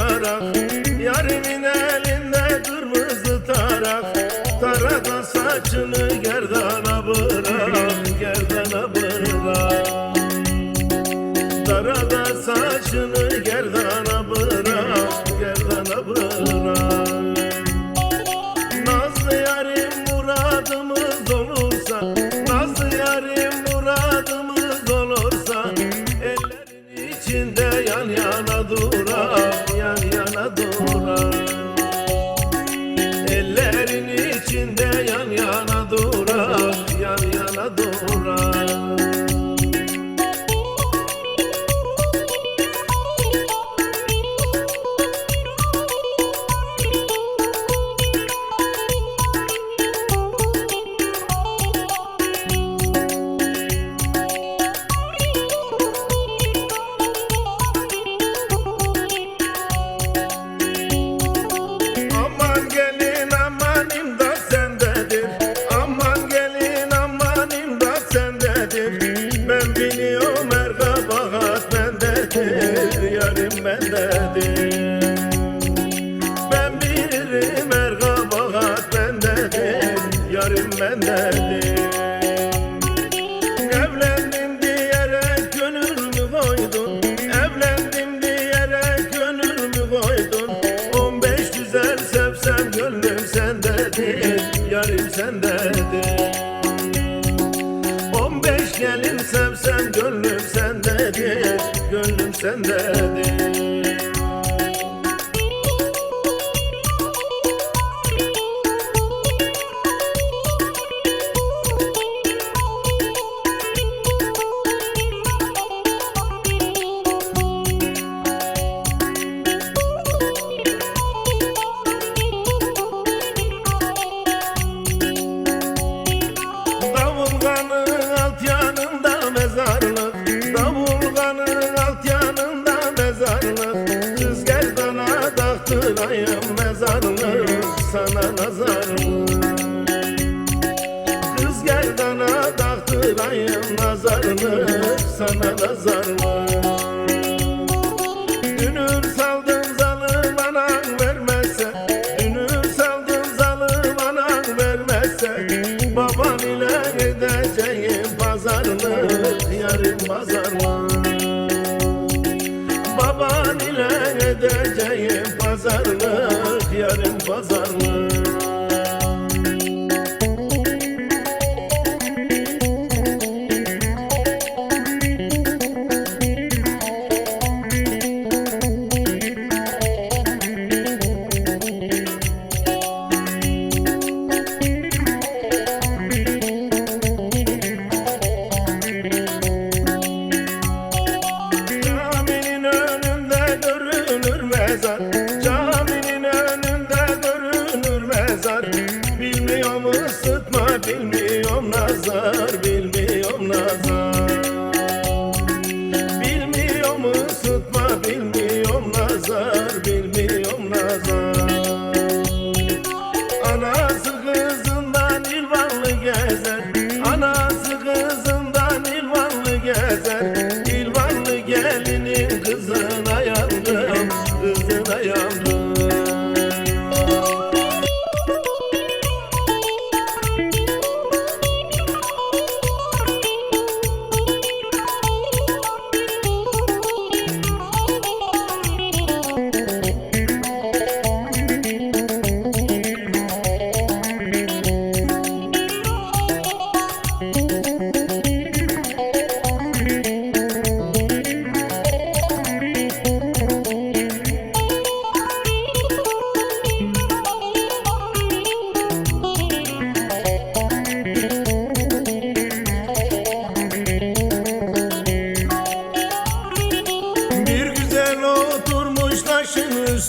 tarak Yarimin elinde kırmızı tarak Tarada saçını gerdana bırak Gerdana bırak Tarada saçını gerdana bırak Gerdana bırak Nazlı yarim muradımız olursa Nazlı yarim muradımız olursa Ellerin içinde yan yana durak Bendedir Evlendim diyerek gönlümü koydun? Evlendim diyerek gönlümü koydun? 15 güzel sevsem gönlüm sendedir Yarim sendedir. 15 gelin sevsem gönlüm sendedir Gönlüm sendedir pazarlık Yarın pazarlık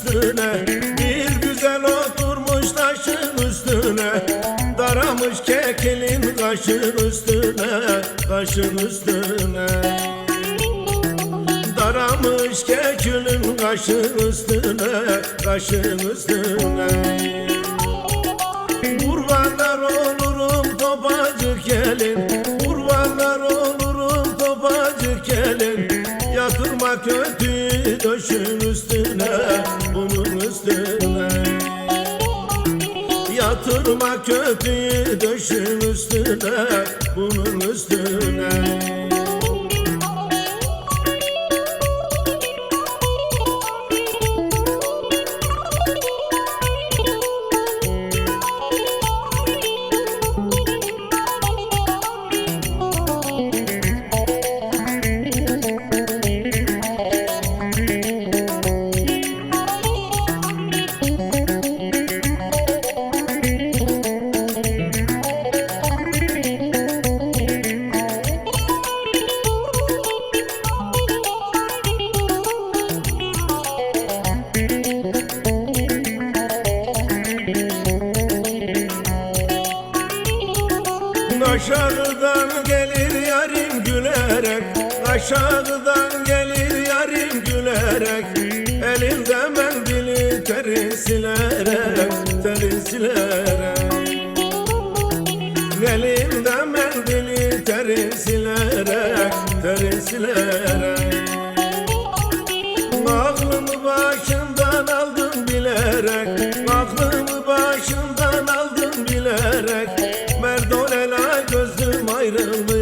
üstüne. Bir güzel oturmuş taşın üstüne. Daramış kekelin kaşın üstüne Kaşın üstüne. Daramış kekilin kaşın üstüne Kaşın üstüne. Kurbanlar olurum topacık gelin. Kurbanlar olurum topacık gelin. Yatırma kötü Kötüyü döşün üstüne Bunun üstüne Aşağıdan gelir yarim gülerek Elinde mendili teri silerek Teri silerek. Elinde mendili teri silerek Teri silerek. Aklımı başımdan aldım bilerek Aklımı başımdan aldım bilerek. Merdon ela gözüm ayrılmayalım